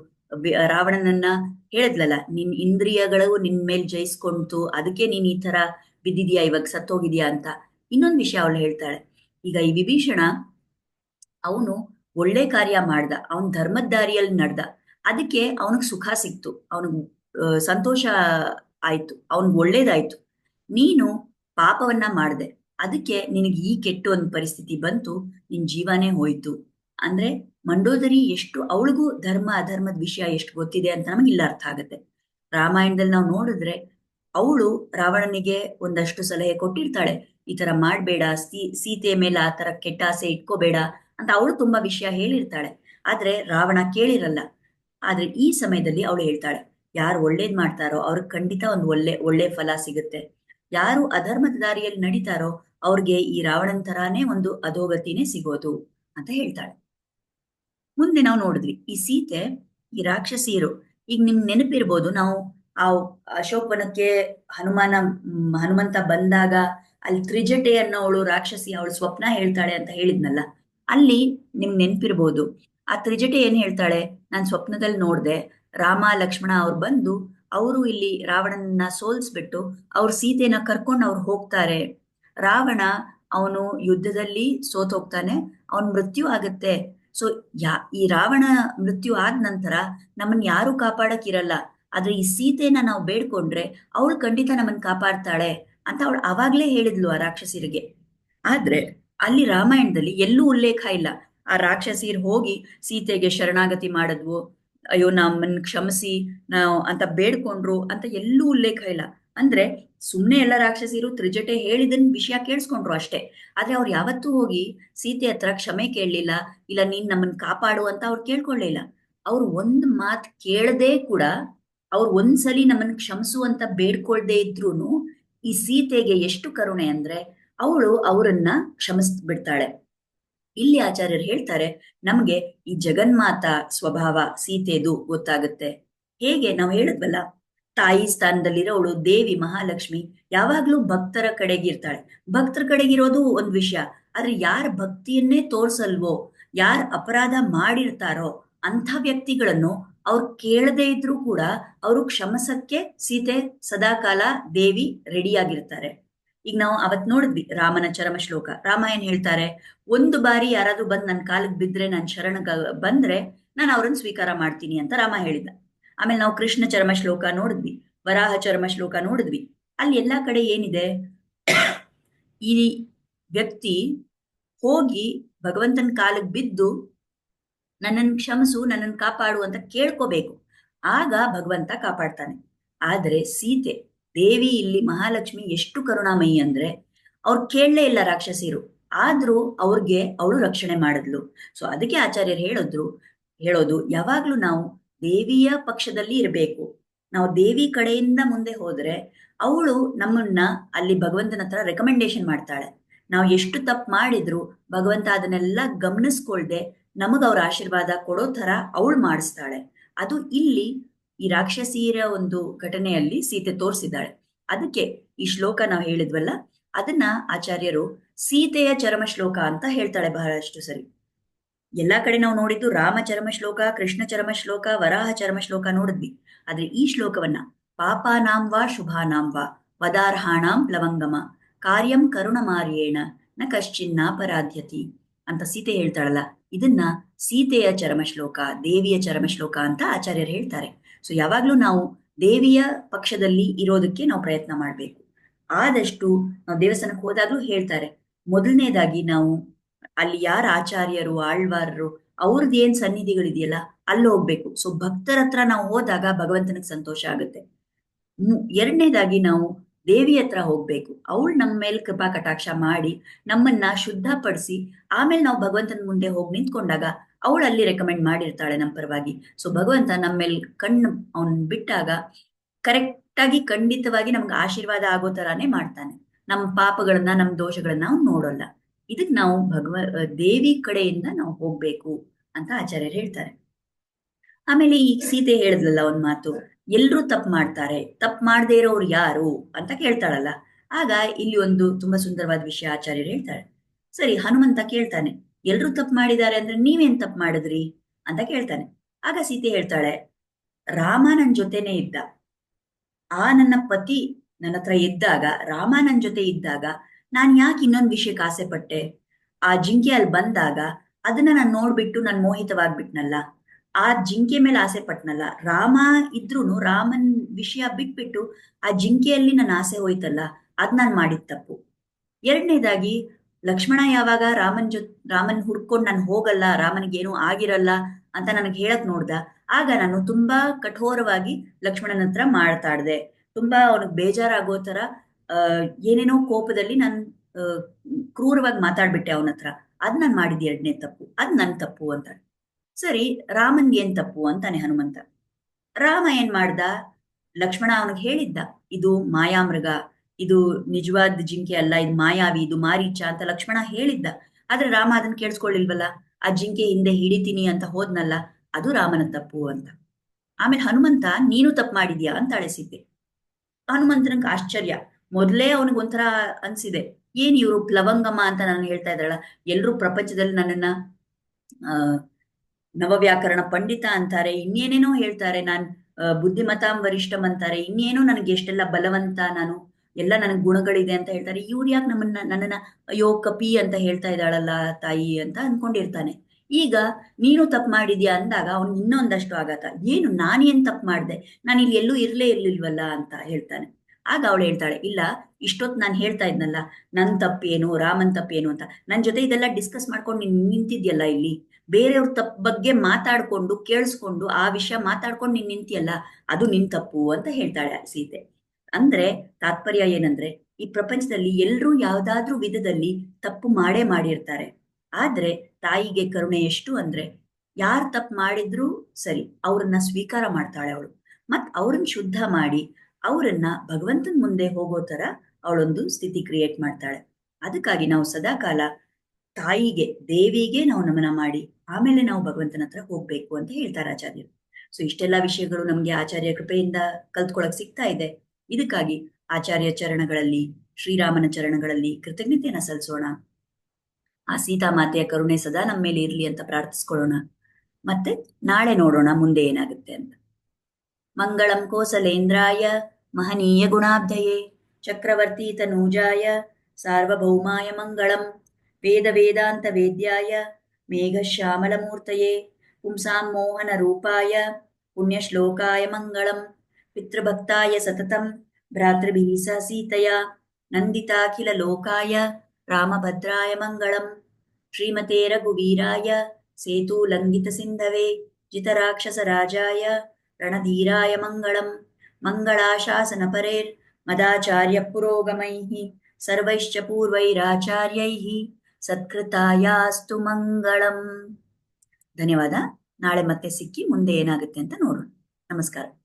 ರಾವಣನನ್ನ ಹೇಳಿದ್ಲಲ್ಲ, ನಿನ್ ಇಂದ್ರಿಯಗಳು ನಿನ್ ಮೇಲೆ ಜಯಿಸ್ಕೊಂತು, ಅದಕ್ಕೆ ನೀನ್ ಈ ತರ ಬಿದ್ದಿದ್ಯಾ ಇವಾಗ? ಸತ್ತೋಗಿದ್ಯಾ ಅಂತ. ಇನ್ನೊಂದು ವಿಷಯ ಅವಳು ಹೇಳ್ತಾಳೆ. ಈಗ ಈ ವಿಭೀಷಣ ಅವನು ಒಳ್ಳೆ ಕಾರ್ಯ ಮಾಡ್ದ. ಅವನ್ ಧರ್ಮದ ದಾರಿಯಲ್ಲಿ ನಡ್ದ. ಅದಕ್ಕೆ ಅವನಿಗೆ ಸುಖ ಸಿಕ್ತು. ಅವನಿಗೆ ಸಂತೋಷ ಆಯ್ತು. ಅವನ್ಗೆ ಒಳ್ಳೇದಾಯ್ತು. ನೀನು ಪಾಪವನ್ನ ಮಾಡ್ದೆ. ಅದಕ್ಕೆ ನಿನಗೆ ಈ ಕೆಟ್ಟ ಒಂದು ಪರಿಸ್ಥಿತಿ ಬಂತು. ನಿನ್ ಜೀವನೇ ಹೋಯ್ತು. ಅಂದ್ರೆ ಮಂಡೋದರಿ ಎಷ್ಟು, ಅವಳಿಗೂ ಧರ್ಮ, ಅಧರ್ಮದ ವಿಷಯ ಎಷ್ಟು ಗೊತ್ತಿದೆ ಅಂತ ನಮಗೆ ಇಲ್ಲ ಅರ್ಥ ಆಗುತ್ತೆ. ರಾಮಾಯಣದಲ್ಲಿ ನಾವು ನೋಡಿದ್ರೆ ಅವಳು ರಾವಣನಿಗೆ ಒಂದಷ್ಟು ಸಲಹೆ ಕೊಟ್ಟಿರ್ತಾಳೆ. ಈ ತರ ಮಾಡ್ಬೇಡ, ಸೀ ಸೀತೆಯ ಮೇಲೆ ಆ ತರ ಕೆಟ್ಟ ಆಸೆ ಇಟ್ಕೋಬೇಡ ಅಂತ ಅವಳು ತುಂಬಾ ವಿಷಯ ಹೇಳಿರ್ತಾಳೆ. ಆದ್ರೆ ರಾವಣ ಕೇಳಿರಲ್ಲ. ಆದ್ರೆ ಈ ಸಮಯದಲ್ಲಿ ಅವಳು ಹೇಳ್ತಾಳೆ, ಯಾರು ಒಳ್ಳೇದ್ ಮಾಡ್ತಾರೋ ಅವ್ರಿಗೆ ಖಂಡಿತ ಒಂದು ಒಳ್ಳೆ ಒಳ್ಳೆ ಫಲ ಸಿಗುತ್ತೆ. ಯಾರು ಅಧರ್ಮದ ದಾರಿಯಲ್ಲಿ ನಡೀತಾರೋ ಅವ್ರಿಗೆ ಈ ರಾವಣನ್ ತರಾನೇ ಒಂದು ಅಧೋಗತಿನೇ ಸಿಗೋದು ಅಂತ ಹೇಳ್ತಾಳೆ. ಮುಂದೆ ನಾವು ನೋಡಿದ್ವಿ, ಈ ಸೀತೆ, ಈ ರಾಕ್ಷಸಿಯರು, ಈಗ ನಿಮ್ ನೆನಪಿರ್ಬೋದು, ನಾವು ಆ ಅಶೋಕವನಕ್ಕೆ ಹನುಮಾನ ಹನುಮಂತ ಬಂದಾಗ ಅಲ್ಲಿ ತ್ರಿಜಟೆ ಅನ್ನೋವಳು ರಾಕ್ಷಸಿ, ಅವಳು ಸ್ವಪ್ನ ಹೇಳ್ತಾಳೆ ಅಂತ ಹೇಳಿದ್ನಲ್ಲ, ಅಲ್ಲಿ ನಿಮ್ ನೆನ್ಪಿರ್ಬೋದು. ಆ ತ್ರಿಜಟೆ ಏನ್ ಹೇಳ್ತಾಳೆ? ನಾನ್ ಸ್ವಪ್ನದಲ್ಲಿ ನೋಡ್ದೆ, ರಾಮ, ಲಕ್ಷ್ಮಣ ಅವ್ರು ಬಂದು ಅವರು ಇಲ್ಲಿ ರಾವಣನ ಸೋಲ್ಸ್ಬಿಟ್ಟು ಅವ್ರ ಸೀತೆನ ಕರ್ಕೊಂಡು ಅವ್ರು ಹೋಗ್ತಾರೆ. ರಾವಣ ಅವನು ಯುದ್ಧದಲ್ಲಿ ಸೋತ್ ಹೋಗ್ತಾನೆ, ಅವನ್ ಮೃತ್ಯು ಆಗತ್ತೆ. ಸೊ ಯಾ, ಈ ರಾವಣ ಮೃತ್ಯು ಆದ ನಂತರ ನಮ್ಮನ್ನ ಯಾರು ಕಾಪಾಡಕ್ ಇರಲ್ಲ. ಆದ್ರೆ ಈ ಸೀತೆಯನ್ನ ನಾವು ಬೇಡ್ಕೊಂಡ್ರೆ ಅವಳು ಖಂಡಿತ ನಮ್ಮನ್ನ ಕಾಪಾಡ್ತಾಳೆ ಅಂತ ಅವಳು ಅವಾಗ್ಲೇ ಹೇಳಿದ್ಲು ಆ ರಾಕ್ಷಸಿರಿಗೆ. ಆದ್ರೆ ಅಲ್ಲಿ ರಾಮಾಯಣದಲ್ಲಿ ಎಲ್ಲೂ ಉಲ್ಲೇಖ ಇಲ್ಲ. ಆ ರಾಕ್ಷಸಿರ್ ಹೋಗಿ ಸೀತೆಗೆ ಶರಣಾಗತಿ ಮಾಡಿದ್ವು. ಅಯ್ಯೋ, ನಮ್ಮನ್ ಕ್ಷಮಿಸಿ, ನಾವು ಅಂತ ಬೇಡ್ಕೊಂಡ್ರು ಅಂತ ಎಲ್ಲೂ ಉಲ್ಲೇಖ ಇಲ್ಲ. ಅಂದ್ರೆ ಸುಮ್ನೆ ಎಲ್ಲ ರಾಕ್ಷಸಿರು ತ್ರಿಜಟೆ ಹೇಳಿದನ್ ವಿಷಯ ಕೇಳಿಸ್ಕೊಂಡ್ರು ಅಷ್ಟೇ. ಆದ್ರೆ ಅವ್ರು ಯಾವತ್ತೂ ಹೋಗಿ ಸೀತೆ ಹತ್ರ ಕ್ಷಮೆ ಕೇಳಲಿಲ್ಲ, ಇಲ್ಲ ನೀನ್ ನಮ್ಮನ್ನ ಕಾಪಾಡು ಅಂತ ಅವ್ರು ಕೇಳ್ಕೊಳ್ಳಿಲ್ಲ ಅವ್ರು ಒಂದ್ ಮಾತ್ ಕೇಳದೆ ಕೂಡ ಅವ್ರು ಒಂದ್ಸಲಿ ನಮ್ಮನ್ನ ಕ್ಷಮಿಸು ಅಂತ ಬೇಡ್ಕೊಳ್ದೆ ಇದ್ರೂನು ಈ ಸೀತೆಗೆ ಎಷ್ಟು ಕರುಣೆ ಅಂದ್ರೆ ಅವಳು ಅವರನ್ನ ಕ್ಷಮಿಸ್ ಬಿಡ್ತಾಳೆ. ಇಲ್ಲಿ ಆಚಾರ್ಯರು ಹೇಳ್ತಾರೆ, ನಮ್ಗೆ ಈ ಜಗನ್ಮಾತ ಸ್ವಭಾವ ಸೀತೆದು ಗೊತ್ತಾಗುತ್ತೆ. ಹೇಗೆ? ನಾವು ಹೇಳಿದ್ವಲ್ಲ, ತಾಯಿ ಸ್ಥಾನದಲ್ಲಿರೋವಳು ದೇವಿ ಮಹಾಲಕ್ಷ್ಮಿ ಯಾವಾಗ್ಲೂ ಭಕ್ತರ ಕಡೆಗಿರ್ತಾಳೆ ಭಕ್ತರ ಕಡೆಗಿರೋದು ಒಂದ್ ವಿಷಯ, ಆದ್ರೆ ಯಾರ ಭಕ್ತಿಯನ್ನೇ ತೋರ್ಸಲ್ವೋ, ಯಾರ ಅಪರಾಧ ಮಾಡಿರ್ತಾರೋ ಅಂಥ ವ್ಯಕ್ತಿಗಳನ್ನು ಅವ್ರು ಕೇಳದೇ ಇದ್ರೂ ಕೂಡ ಅವರು ಕ್ಷಮಸಕ್ಕೆ ಸೀತೆ ಸದಾಕಾಲ ದೇವಿ ರೆಡಿಯಾಗಿರ್ತಾರೆ. ಈಗ ನಾವು ಅವತ್ ನೋಡಿದ್ವಿ ರಾಮನ ಚರಮ ಶ್ಲೋಕ. ರಾಮ ಹೇಳ್ತಾರೆ, ಒಂದು ಬಾರಿ ಯಾರಾದ್ರೂ ಬಂದ್ ನನ್ನ ಕಾಲಿಗೆ ಬಿದ್ರೆ ನಾನ್ ಶರಣ ಬಂದ್ರೆ ನಾನು ಅವ್ರನ್ನ ಸ್ವೀಕಾರ ಮಾಡ್ತೀನಿ ಅಂತ ರಾಮ ಹೇಳಿದ ಆಮೇಲೆ ನಾವು ಕೃಷ್ಣ ಚರ್ಮ ಶ್ಲೋಕ ನೋಡಿದ್ವಿ, ವರಾಹ ಚರ್ಮ ಶ್ಲೋಕ ನೋಡಿದ್ವಿ. ಅಲ್ಲಿ ಎಲ್ಲಾ ಕಡೆ ಏನಿದೆ? ಈ ವ್ಯಕ್ತಿ ಹೋಗಿ ಭಗವಂತನ ಕಾಲಿಗೆ ಬಿದ್ದು ನನ್ನನ್ನು ಕ್ಷಮಿಸು, ನನ್ನನ್ನು ಕಾಪಾಡು ಅಂತ ಕೇಳ್ಕೋಬೇಕು. ಆಗ ಭಗವಂತ ಕಾಪಾಡ್ತಾನೆ. ಆದ್ರೆ ಸೀತೆ, ದೇವಿ ಇಲ್ಲಿ ಮಹಾಲಕ್ಷ್ಮಿ ಎಷ್ಟು ಕರುಣಾಮಯಿ ಅಂದ್ರೆ ಅವ್ರು ಕೇಳಲೇ ಇಲ್ಲ ರಾಕ್ಷಸಿರು. ಆದ್ರೂ ಅವ್ರಿಗೆ ಅವಳು ರಕ್ಷಣೆ ಮಾಡಿದ್ಲು. ಸೊ ಅದಕ್ಕೆ ಆಚಾರ್ಯರು ಹೇಳಿದ್ರು, ಹೇಳೋದು ಯಾವಾಗ್ಲೂ ನಾವು ದೇವಿಯ ಪಕ್ಷದಲ್ಲಿ ಇರಬೇಕು. ನಾವು ದೇವಿ ಕಡೆಯಿಂದ ಮುಂದೆ ಹೋದ್ರೆ ಅವಳು ನಮ್ಮನ್ನ ಅಲ್ಲಿ ಭಗವಂತನ ಹತ್ರ ರೆಕಮೆಂಡೇಶನ್ ಮಾಡ್ತಾಳೆ. ನಾವು ಎಷ್ಟು ತಪ್ಪು ಮಾಡಿದ್ರು ಭಗವಂತ ಅದನ್ನೆಲ್ಲ ಗಮನಿಸ್ಕೊಳ್ದೆ ನಮಗ ಅವ್ರ ಆಶೀರ್ವಾದ ಕೊಡೋ ತರ ಅವಳು ಮಾಡಿಸ್ತಾಳೆ. ಅದು ಇಲ್ಲಿ ಈ ರಾಕ್ಷಸಿಯರ ಒಂದು ಘಟನೆಯಲ್ಲಿ ಸೀತೆ ತೋರಿಸಿದ್ದಾಳೆ. ಅದಕ್ಕೆ ಈ ಶ್ಲೋಕ ನಾವು ಹೇಳಿದ್ವಲ್ಲ, ಅದನ್ನ ಆಚಾರ್ಯರು ಸೀತೆಯ ಚರಮ ಶ್ಲೋಕ ಅಂತ ಹೇಳ್ತಾಳೆ ಬಹಳಷ್ಟು ಸರಿ. ಎಲ್ಲಾ ಕಡೆ ನಾವು ನೋಡಿದ್ದು ರಾಮ ಚರಮ ಶ್ಲೋಕ ಕೃಷ್ಣ ಚರಮ ಶ್ಲೋಕ ವರಾಹ ಚರಮ ಶ್ಲೋಕ ನೋಡಿದ್ವಿ. ಆದ್ರೆ ಈ ಶ್ಲೋಕವನ್ನ ಪಾಪಾನಾಂ ವಾ ಶುಭಾನಾಂ ವಾ ವದಾರ್ಹಾಣಾಂ ಪ್ಲವಂಗಮ ಕಾರ್ಯಂ ಕರುಣಮಾರ್ಯೇಣ ನ ಕಶ್ಚಿನ್ನಾಪರಾಧ್ಯತಿ ಅಂತ ಸೀತೆ ಹೇಳ್ತಾಳಲ್ಲ ಇದನ್ನ ಸೀತೆಯ ಚರಮ ಶ್ಲೋಕ ದೇವಿಯ ಚರಮ ಶ್ಲೋಕ ಅಂತ ಆಚಾರ್ಯರು ಹೇಳ್ತಾರೆ. ಸೊ ಯಾವಾಗ್ಲೂ ನಾವು ದೇವಿಯ ಪಕ್ಷದಲ್ಲಿ ಇರೋದಕ್ಕೆ ನಾವು ಪ್ರಯತ್ನ ಮಾಡಬೇಕು. ಆದಷ್ಟು ನಾವು ದೇವಸ್ಥಾನಕ್ಕೆ ಹೋದಾಗ್ಲೂ ಹೇಳ್ತಾರೆ, ಮೊದಲನೇದಾಗಿ ನಾವು ಅಲ್ಲಿ ಯಾರ ಆಚಾರ್ಯರು, ಆಳ್ವಾರರು, ಅವ್ರದ್ದು ಏನ್ ಸನ್ನಿಧಿಗಳಿದೆಯಲ್ಲ, ಅಲ್ಲಿ ಹೋಗ್ಬೇಕು. ಸೊ ಭಕ್ತರ ಹತ್ರ ನಾವು ಹೋದಾಗ ಭಗವಂತನಿಗೆ ಸಂತೋಷ ಆಗುತ್ತೆ. ಎರಡನೇದಾಗಿ ನಾವು ದೇವಿ ಹತ್ರ ಹೋಗ್ಬೇಕು. ಅವಳು ನಮ್ಮ ಮೇಲೆ ಕೃಪಾ ಕಟಾಕ್ಷ ಮಾಡಿ ನಮ್ಮನ್ನ ಶುದ್ಧಪಡಿಸಿ, ಆಮೇಲೆ ನಾವು ಭಗವಂತನ ಮುಂದೆ ಹೋಗಿ ನಿಂತ್ಕೊಂಡಾಗ ಅವಳು ಅಲ್ಲಿ ರೆಕಮೆಂಡ್ ಮಾಡಿರ್ತಾಳೆ ನಮ್ಮ ಪರವಾಗಿ. ಸೊ ಭಗವಂತ ನಮ್ಮ ಮೇಲೆ ಕಣ್ಣು, ಅವನ್ ಬಿಟ್ಟಾಗ ಕರೆಕ್ಟ್ ಆಗಿ ಖಂಡಿತವಾಗಿ ನಮ್ಗೆ ಆಶೀರ್ವಾದ ಆಗೋ ತರಾನೇ ಮಾಡ್ತಾನೆ. ನಮ್ಮ ಪಾಪಗಳನ್ನ, ನಮ್ಮ ದೋಷಗಳನ್ನ ಅವ್ನು ನೋಡೋಲ್ಲ. ಇದಕ್ ನಾವು ಭಗವ, ದೇವಿ ಕಡೆಯಿಂದ ನಾವು ಹೋಗ್ಬೇಕು ಅಂತ ಆಚಾರ್ಯರು ಹೇಳ್ತಾರೆ. ಆಮೇಲೆ ಈ ಸೀತೆ ಹೇಳಿದ್ಲಲ್ಲ ಒಂದ್ ಮಾತು, ಎಲ್ರೂ ತಪ್ಪು ಮಾಡ್ತಾರೆ, ತಪ್ಪು ಮಾಡದೇ ಇರೋರು ಯಾರು? ಅಂತ ಕೇಳ್ತಾಳಲ್ಲ. ಆಗ ಇಲ್ಲಿ ಒಂದು ತುಂಬಾ ಸುಂದರವಾದ ವಿಷಯ ಆಚಾರ್ಯರು ಹೇಳ್ತಾರೆ. ಸರಿ, ಹನುಮಂತ ಕೇಳ್ತಾನೆ, ಎಲ್ರೂ ತಪ್ಪು ಮಾಡಿದ್ದಾರೆ ಅಂದ್ರೆ ನೀವೇನ್ ತಪ್ಪು ಮಾಡಿದ್ರಿ? ಅಂತ ಕೇಳ್ತಾನೆ. ಆಗ ಸೀತೆ ಹೇಳ್ತಾಳೆ, ರಾಮ ನನ್ ಜೊತೆನೆ ಇದ್ದ. ಆ ನನ್ನ ಪತಿ ನನ್ನ ಹತ್ರ ಇದ್ದಾಗ, ರಾಮ ನನ್ ಜೊತೆ ಇದ್ದಾಗ ನಾನ್ ಯಾಕೆ ಇನ್ನೊಂದ್ ವಿಷಯಕ್ಕೆ ಆಸೆ ಪಟ್ಟೆ? ಆ ಜಿಂಕೆ ಅಲ್ಲಿ ಬಂದಾಗ ಅದನ್ನ ನಾನು ನೋಡ್ಬಿಟ್ಟು ನಾನು ಮೋಹಿತವಾಗ್ಬಿಟ್ನಲ್ಲ. ಆ ಜಿಂಕೆ ಮೇಲೆ ಆಸೆ ಪಟ್ನಲ್ಲ. ರಾಮ ಇದ್ರೂನು ರಾಮನ್ ವಿಷಯ ಬಿಟ್ಬಿಟ್ಟು ಆ ಜಿಂಕೆಯಲ್ಲಿ ನನ್ನ ಆಸೆ ಹೋಯ್ತಲ್ಲ, ಅದ್ ನಾನು ಮಾಡಿದ ತಪ್ಪು. ಎರಡನೇದಾಗಿ, ಲಕ್ಷ್ಮಣ ಯಾವಾಗ ರಾಮನ್ ಜೊತೆ ರಾಮನ್ ಹುಡ್ಕೊಂಡು ನಾನು ಹೋಗಲ್ಲ ರಾಮನಿಗೇನು ಆಗಿರಲ್ಲ ಅಂತ ನನಗೆ ಹೇಳಕ್ ನೋಡ್ದ, ಆಗ ನಾನು ತುಂಬಾ ಕಠೋರವಾಗಿ ಲಕ್ಷ್ಮಣನ ಹತ್ರ ಮಾತಾಡ್ದೆ. ತುಂಬಾ ಅವನಿಗೆ ಬೇಜಾರಾಗೋ ತರ ಏನೇನೋ ಕೋಪದಲ್ಲಿ ನಾನು ಕ್ರೂರವಾಗಿ ಮಾತಾಡ್ಬಿಟ್ಟೆ ಅವನ ಹತ್ರ ಅದ್ ನಾನು ಮಾಡಿದ ಎರಡನೇ ತಪ್ಪು. ಅದ್ ನನ್ ತಪ್ಪು ಅಂತಾಳೆ ಸರಿ ರಾಮನ್ಗೆ ಏನ್ ತಪ್ಪು ಅಂತಾನೆ ಹನುಮಂತ. ರಾಮ ಏನ್ ಮಾಡ್ದ? ಲಕ್ಷ್ಮಣ ಅವನಿಗೆ ಹೇಳಿದ್ದ, ಇದು ಮಾಯಾಮೃಗ, ಇದು ನಿಜವಾದ ಜಿಂಕೆ ಅಲ್ಲ, ಇದು ಮಾಯಾವಿ, ಇದು ಮಾರೀಚ ಅಂತ ಲಕ್ಷ್ಮಣ ಹೇಳಿದ್ದ. ಆದ್ರೆ ರಾಮ ಅದನ್ನ ಕೇಳಿಸ್ಕೊಳ್ಳಿಲ್ವಲ್ಲ? ಆ ಜಿಂಕೆ ಹಿಂದೆ ಹಿಡಿತೀನಿ ಅಂತ ಹೋದ್ನಲ್ಲ, ಅದು ರಾಮನ ತಪ್ಪು ಅಂತ. ಆಮೇಲೆ ಹನುಮಂತ, ನೀನು ತಪ್ಪು ಮಾಡಿದ್ಯಾ ಅಂತ ಅಳಿಸಿದ್ದೆ. ಹನುಮಂತನಿಗೆ ಆಶ್ಚರ್ಯ. ಮೊದಲೇ ಅವನಿಗೆ ಒಂಥರ ಅನ್ಸಿದೆ. ಏನ್ ಇವರು ಪ್ಲವಂಗಮ್ಮ ಅಂತ ನಾನು ಹೇಳ್ತಾ ಇದ್ದಾಳ ಎಲ್ರೂ ಪ್ರಪಂಚದಲ್ಲಿ ನನ್ನನ್ನ ನವವ್ಯಾಕರಣ ಪಂಡಿತ ಅಂತಾರೆ, ಇನ್ನೇನೇನೋ ಹೇಳ್ತಾರೆ, ನಾನ್ ಬುದ್ಧಿಮತಾಂ ವರಿಷ್ಠಂ ಅಂತಾರೆ, ಇನ್ನೇನೋ ನನಗೆ ಎಷ್ಟೆಲ್ಲ ಬಲವಂತ ನಾನು, ಎಲ್ಲ ನನಗೆ ಗುಣಗಳಿದೆ ಅಂತ ಹೇಳ್ತಾರೆ, ಇವ್ರು ಯಾಕೆ ನಮ್ಮನ್ನ, ನನ್ನನ್ನ, ಅಯ್ಯೋ, ಕಪಿ ಅಂತ ಹೇಳ್ತಾ ಇದ್ದಾಳಲ್ಲ ತಾಯಿ ಅಂತ ಅನ್ಕೊಂಡಿರ್ತಾನೆ. ಈಗ ನೀನು ತಪ್ಪು ಮಾಡಿದ್ಯಾ ಅಂದಾಗ ಅವ್ನಿಗೆ ಇನ್ನೊಂದಷ್ಟು ಆಘಾತ, ಏನು ನಾನೇನ್ ತಪ್ಪು ಮಾಡ್ದೆ, ನಾನು ಇಲ್ಲಿ ಎಲ್ಲೂ ಇರ್ಲೇ ಇರ್ಲಿಲ್ವಲ್ಲ ಅಂತ ಹೇಳ್ತಾನೆ. ಆಗ ಅವಳು ಹೇಳ್ತಾಳೆ, ಇಲ್ಲ, ಇಷ್ಟೊತ್ತು ನಾನು ಹೇಳ್ತಾ ಇದ್ನಲ್ಲ, ನನ್ ತಪ್ಪೇನು, ರಾಮನ್ ತಪ್ಪೇನು ಅಂತ, ನನ್ ಜೊತೆ ಇದೆಲ್ಲ ಡಿಸ್ಕಸ್ ಮಾಡ್ಕೊಂಡು ನೀನು ನಿಂತಿದ್ಯಲ್ಲ ಇಲ್ಲಿ ಬೇರೆಯವ್ರ ತಪ್ಪ ಬಗ್ಗೆ ಮಾತಾಡ್ಕೊಂಡು, ಕೇಳಿಸ್ಕೊಂಡು, ಆ ವಿಷಯ ಮಾತಾಡ್ಕೊಂಡು ನೀನ್ ನಿಂತಿಯಲ್ಲ, ಅದು ನಿನ್ ತಪ್ಪು ಅಂತ ಹೇಳ್ತಾಳೆ ಸೀತೆ. ಅಂದ್ರೆ ತಾತ್ಪರ್ಯ ಏನಂದ್ರೆ, ಈ ಪ್ರಪಂಚದಲ್ಲಿ ಎಲ್ರೂ ಯಾವ್ದಾದ್ರೂ ವಿಧದಲ್ಲಿ ತಪ್ಪು ಮಾಡೇ ಮಾಡಿರ್ತಾರೆ. ಆದ್ರೆ ತಾಯಿಗೆ ಕರುಣೆ ಎಷ್ಟು ಅಂದ್ರೆ, ಯಾರ್ ತಪ್ಪು ಮಾಡಿದ್ರು ಸರಿ, ಅವ್ರನ್ನ ಸ್ವೀಕಾರ ಮಾಡ್ತಾಳೆ ಅವಳು. ಮತ್ ಅವ್ರನ್ನ ಶುದ್ಧ ಮಾಡಿ, ಅವರನ್ನ ಭಗವಂತನ ಮುಂದೆ ಹೋಗೋ ತರ ಅವಳೊಂದು ಸ್ಥಿತಿ ಕ್ರಿಯೇಟ್ ಮಾಡ್ತಾಳೆ. ಅದಕ್ಕಾಗಿ ನಾವು ಸದಾಕಾಲ ತಾಯಿಗೆ, ದೇವಿಗೆ ನಾವು ನಮನ ಮಾಡಿ, ಆಮೇಲೆ ನಾವು ಭಗವಂತನ ಹತ್ರ ಹೋಗ್ಬೇಕು ಅಂತ ಹೇಳ್ತಾರೆ ಆಚಾರ್ಯರು. ಸೊ ಇಷ್ಟೆಲ್ಲಾ ವಿಷಯಗಳು ನಮ್ಗೆ ಆಚಾರ್ಯ ಕೃಪೆಯಿಂದ ಕಲ್ತ್ಕೊಳಕ್ ಸಿಗ್ತಾ ಇದೆ. ಇದಕ್ಕಾಗಿ ಆಚಾರ್ಯ ಚರಣಗಳಲ್ಲಿ, ಶ್ರೀರಾಮನ ಚರಣಗಳಲ್ಲಿ ಕೃತಜ್ಞತೆಯನ್ನ ಸಲ್ಲಿಸೋಣ. ಆ ಸೀತಾಮಾತೆಯ ಕರುಣೆ ಸದಾ ನಮ್ಮ ಮೇಲೆ ಇರ್ಲಿ ಅಂತ ಪ್ರಾರ್ಥಿಸ್ಕೊಳ್ಳೋಣ. ಮತ್ತೆ ನಾಳೆ ನೋಡೋಣ ಮುಂದೆ ಏನಾಗುತ್ತೆ ಅಂತ. ಮಂಗಳಂ ಕೋಸಲೇಂದ್ರಾಯ ಮಹನೀಯ ಗುಣಾಬ್ಧಯೇ ಚಕ್ರವರ್ತಿ ತನೂಜಾಯ ಸಾರ್ವಭೌಮಾಯ ಮಂಗಳಂ. वेदवेदान्तवेद्याय मेघश्यामलमूर्तये पुंसां मोहनरूपाय पुण्यश्लोकाय मङ्गलं पितृभक्ताय सततं सीतया नन्दिताखिलोकाय रामभद्राय मङ्गलम् श्रीमते रघुवीराय सेतुलङ्घितसिन्धवे जितराक्षसराजाय रणधीराय मङ्गलम् मङ्गलाशासनपरेर्मदाचार्यपुरोगमैः सर्वैश्च पूर्वैराचार्यैः। ಸತ್ಕೃತಾಯಾಸ್ತು ಮಂಗಳಂ. ಧನ್ಯವಾದ. ನಾಳೆ ಮತ್ತೆ ಸಿಕ್ಕಿ ಮುಂದೆ ಏನಾಗುತ್ತೆ ಅಂತ ನೋಡೋಣ. ನಮಸ್ಕಾರ.